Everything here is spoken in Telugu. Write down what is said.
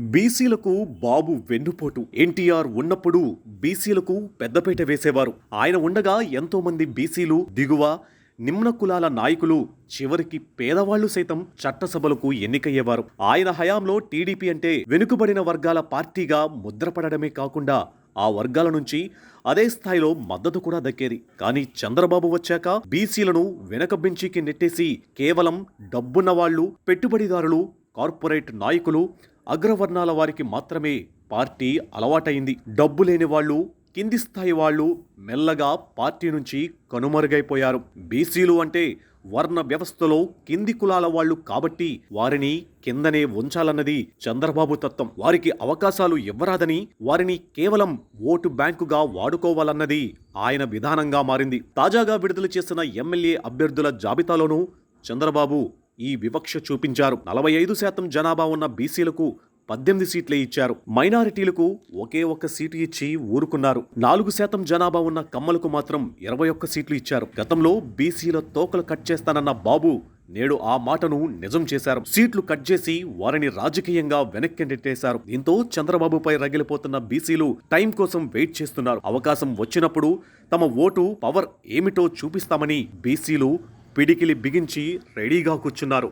బీసీలకు బాబు వెన్నుపోటు. ఎన్టీఆర్ ఉన్నప్పుడు బీసీలకు పెద్దపేట వేసేవారు. ఆయన ఉండగా ఎంతో మంది బీసీలు దిగువ నిమ్న కులాల నాయకులు చివరికి పేదవాళ్ళు సైతం చట్టసభలకు ఎన్నికయ్యేవారు. ఆయన హయాంలో టీడీపీ అంటే వెనుకబడిన వర్గాల పార్టీగా ముద్రపడడమే కాకుండా ఆ వర్గాల నుంచి అదే స్థాయిలో మద్దతు కూడా దక్కేది. కానీ చంద్రబాబు వచ్చాక బీసీలను వెనక బెంచీకి నెట్టేసి కేవలం డబ్బున్న వాళ్ళు పెట్టుబడిదారులు కార్పొరేట్ నాయకులు అగ్రవర్ణాల వారికి మాత్రమే పార్టీ అలవాటైంది. డబ్బు లేని వాళ్ళు కింది స్థాయి వాళ్ళు మెల్లగా పార్టీ నుంచి కనుమరుగైపోయారు. బీసీలు అంటే వర్ణ వ్యవస్థలో కింది కులాల వాళ్ళు కాబట్టి వారిని కిందనే ఉంచాలన్నది చంద్రబాబు తత్వం. వారికి అవకాశాలు ఇవ్వరాదని వారిని కేవలం ఓటు బ్యాంకుగా వాడుకోవాలన్నది ఆయన విధానంగా మారింది. తాజాగా విడుదల చేసిన ఎమ్మెల్యే అభ్యర్థుల జాబితాలోనూ చంద్రబాబు ఈ వివక్ష చూపించారు. నలభై ఐదు శాతం జనాభా ఉన్న బీసీలకు పద్దెనిమిది సీట్లే ఇచ్చారు. మైనారిటీలకు ఒకే ఒక్క సీటు ఇచ్చి ఊరుకున్నారు. నాలుగు శాతం జనాభా ఉన్న కమ్మలకు మాత్రం ఇరవై ఒక్క సీట్లు ఇచ్చారు. గతంలో బీసీల తోకలు కట్ చేస్తానన్న బాబు నేడు ఆ మాటను నిజం చేశారు. సీట్లు కట్ చేసి వారిని రాజకీయంగా వెనక్కి నెట్టేశారు దీంతో చంద్రబాబుపై రగిలిపోతున్న బీసీలు టైం కోసం వెయిట్ చేస్తున్నారు. అవకాశం వచ్చినప్పుడు తమ ఓటు పవర్ ఏమిటో చూపిస్తామని బీసీలు పిడికిలి బిగించి రెడీగా కూర్చున్నారు.